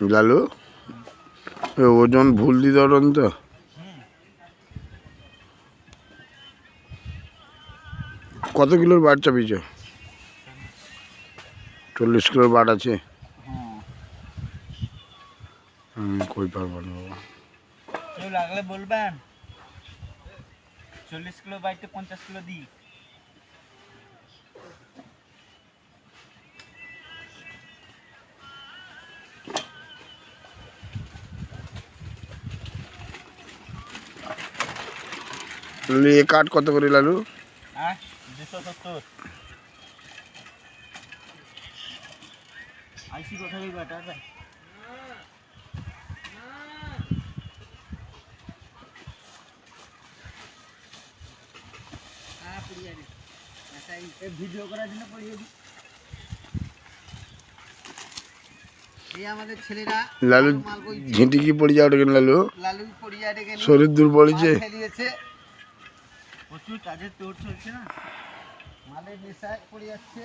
লালু ওজন ভুল দি ধরন তো? কত কিলোর বাট চাপিয়েছ? চল্লিশ কিলোর বাট আছে। কই পারব না লাগলে বলবেন। চল্লিশ কিলো বাইতে পঞ্চাশ কিলো দিই। এ কাঠ কত করে লালু? হ্যাঁ ভিডিও করার জন্য পড়িয়ে দিই লালু বইছে। পড়ে যাওয়া কেন লালু? লালু পড়িয়া ডেকে নিয়ে প্রচুর কাজের তোর চলছে না? মালের নেশায় পড়ে যাচ্ছে।